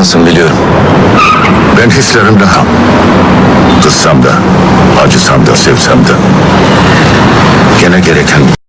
kızgınsın biliyorum. Ben hislerimle ham. Kızsam da, acısam da, sevsem de. Gene gereken